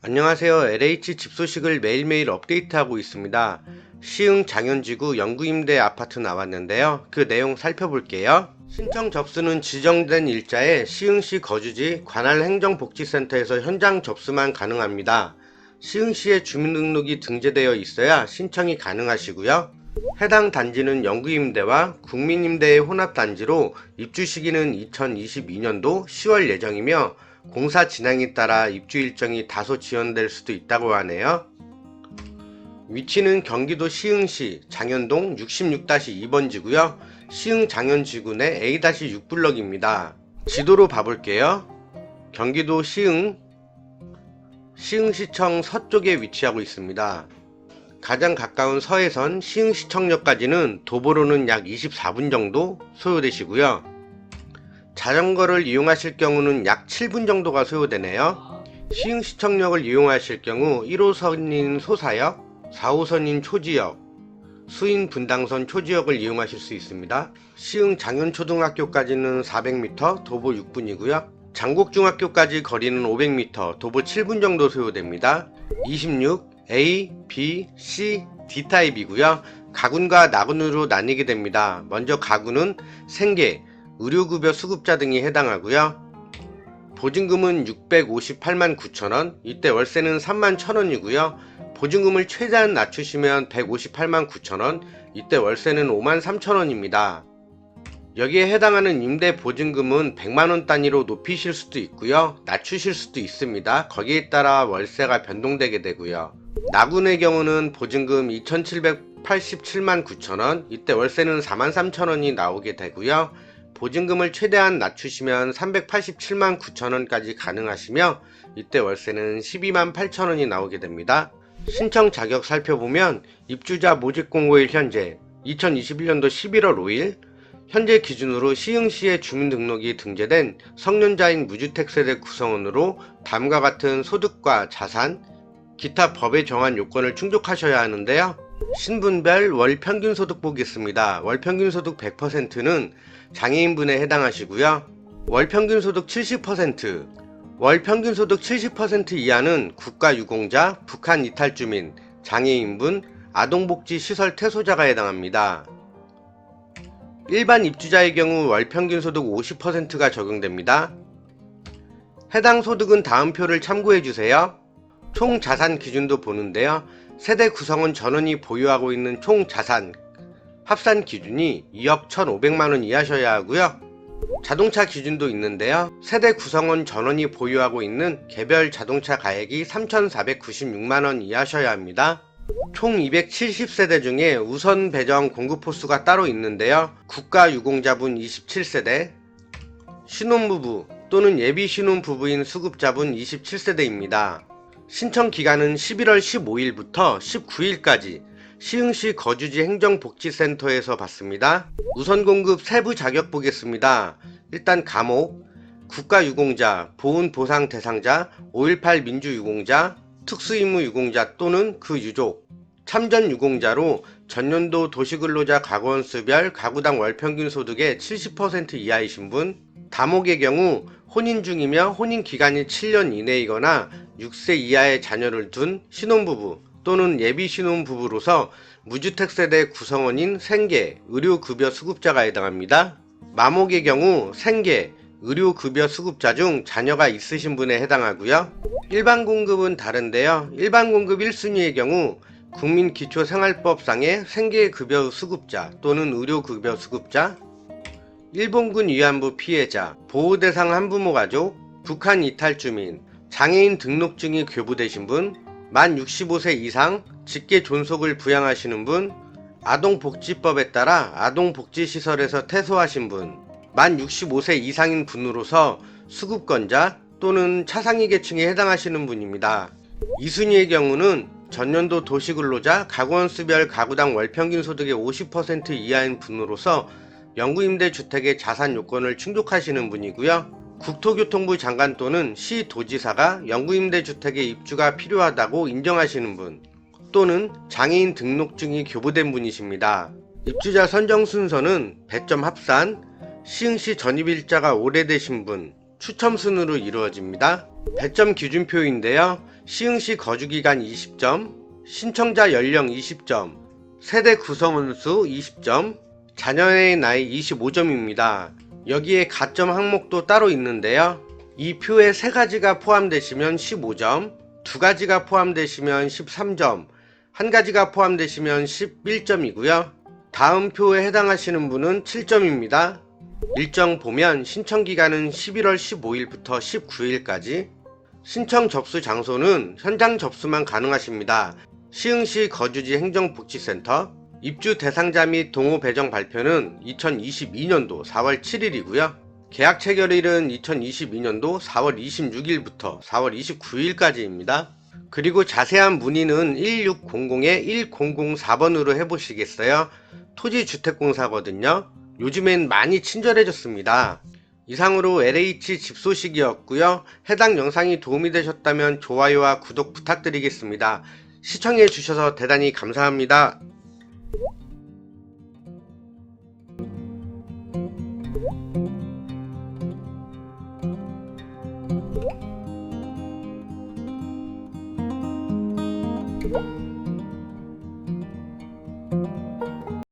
안녕하세요. LH 집 소식을 매일매일 업데이트하고 있습니다. 시흥 장현지구 영구임대 아파트 나왔는데요. 그 내용 살펴볼게요. 신청 접수는 지정된 일자에 시흥시 거주지 관할 행정복지센터에서 현장 접수만 가능합니다. 시흥시에 주민등록이 등재되어 있어야 신청이 가능하시고요. 해당 단지는 영구임대와 국민임대의 혼합단지로 입주 시기는 2022년도 10월 예정이며 공사 진행에 따라 입주 일정이 다소 지연될 수도 있다고 하네요. 위치는 경기도 시흥시 장현동 66-2번지고요. 시흥 장현지구 내 A-6블럭입니다. 지도로 봐볼게요. 경기도 시흥 시흥시청 서쪽에 위치하고 있습니다. 가장 가까운 서해선 시흥시청역까지는 도보로는 약 24분 정도 소요되시고요. 자전거를 이용하실 경우는 약 7분 정도가 소요되네요. 시흥시청역을 이용하실 경우 1호선인 소사역, 4호선인 초지역, 수인 분당선 초지역을 이용하실 수 있습니다. 시흥 장현초등학교까지는 400m, 도보 6분이고요. 장곡중학교까지 거리는 500m, 도보 7분 정도 소요됩니다. 26 A, B, C, D 타입이고요. 가군과 나군으로 나뉘게 됩니다. 먼저 가군은 생계, 의료급여 수급자 등이 해당하고요. 보증금은 658만 9천원, 이때 월세는 3만 1천원이고요. 보증금을 최대한 낮추시면 158만 9천원, 이때 월세는 5만 3천원입니다. 여기에 해당하는 임대 보증금은 100만원 단위로 높이실 수도 있고요. 낮추실 수도 있습니다. 거기에 따라 월세가 변동되게 되고요. 나군의 경우는 보증금 2787만 9천원, 이때 월세는 4만 3천원이 나오게 되고요. 보증금을 최대한 낮추시면 387만 9천원까지 가능하시며 이때 월세는 12만 8천원이 나오게 됩니다. 신청 자격 살펴보면 입주자 모집 공고일 현재 2021년도 11월 5일 현재 기준으로 시흥시에 주민등록이 등재된 성년자인 무주택 세대 구성원으로 다음과 같은 소득과 자산, 기타 법에 정한 요건을 충족하셔야 하는데요. 신분별 월 평균 소득 보겠습니다. 월 평균 소득 100%는 장애인분에 해당하시고요. 월 평균 소득 70%, 월 평균 소득 70% 이하는 국가유공자, 북한 이탈주민, 장애인분, 아동복지 시설 퇴소자가 해당합니다. 일반 입주자의 경우 월 평균 소득 50%가 적용됩니다. 해당 소득은 다음 표를 참고해 주세요. 총 자산 기준도 보는데요. 세대 구성원 전원이 보유하고 있는 총 자산 합산 기준이 2억 1,500만 원 이하셔야 하고요. 자동차 기준도 있는데요. 세대 구성원 전원이 보유하고 있는 개별 자동차 가액이 3,496만 원 이하셔야 합니다. 총 270세대 중에 우선 배정 공급 호수가 따로 있는데요. 국가 유공자분 27세대, 신혼부부 또는 예비 신혼부부인 수급자분 27세대입니다. 신청 기간은 11월 15일부터 19일까지 시흥시 거주지 행정복지센터에서 받습니다. 우선 공급 세부 자격 보겠습니다. 일단 감옥, 국가유공자, 보훈보상 대상자, 5.18 민주유공자, 특수임무 유공자 또는 그 유족, 참전 유공자로 전년도 도시근로자 가구원수별 가구당 월평균 소득의 70% 이하이신 분, 다목의 경우 혼인 중이며 혼인 기간이 7년 이내이거나 6세 이하의 자녀를 둔 신혼부부 또는 예비 신혼부부로서 무주택 세대 구성원인 생계, 의료급여 수급자가 해당합니다. 마목의 경우 생계, 의료급여 수급자 중 자녀가 있으신 분에 해당하고요. 일반 공급은 다른데요. 일반 공급 1순위의 경우 국민기초생활법상의 생계급여 수급자 또는 의료급여 수급자, 일본군 위안부 피해자, 보호대상 한부모 가족, 북한 이탈 주민, 장애인 등록증이 교부되신 분, 만 65세 이상 직계 존속을 부양하시는 분, 아동복지법에 따라 아동복지시설에서 퇴소하신 분, 만 65세 이상인 분으로서 수급권자 또는 차상위 계층에 해당하시는 분입니다. 이순위의 경우는 전년도 도시근로자 가구원수별 가구당 월평균 소득의 50% 이하인 분으로서 영구임대 주택의 자산 요건을 충족하시는 분이고요. 국토교통부 장관 또는 시 도지사가 영구임대 주택의 입주가 필요하다고 인정하시는 분 또는 장애인 등록증이 교부된 분이십니다. 입주자 선정 순서는 배점 합산, 시흥시 전입일자가 오래되신 분, 추첨 순으로 이루어집니다. 배점 기준표인데요. 시흥시 거주기간 20점, 신청자 연령 20점, 세대 구성원수 20점, 자녀의 나이 25점입니다. 여기에 가점 항목도 따로 있는데요. 이 표에 세 가지가 포함되시면 15점, 두 가지가 포함되시면 13점, 한 가지가 포함되시면 11점이고요. 다음 표에 해당하시는 분은 7점입니다. 일정 보면 신청 기간은 11월 15일부터 19일까지, 신청 접수 장소는 현장 접수만 가능하십니다. 시흥시 거주지 행정복지센터, 입주 대상자 및 동호 배정 발표는 2022년도 4월 7일이고요. 계약 체결일은 2022년도 4월 26일부터 4월 29일까지입니다. 그리고 자세한 문의는 1600-1004번으로 해보시겠어요? 토지주택공사거든요. 요즘엔 많이 친절해졌습니다. 이상으로 LH 집소식이었고요. 해당 영상이 도움이 되셨다면 좋아요와 구독 부탁드리겠습니다. 시청해 주셔서 대단히 감사합니다.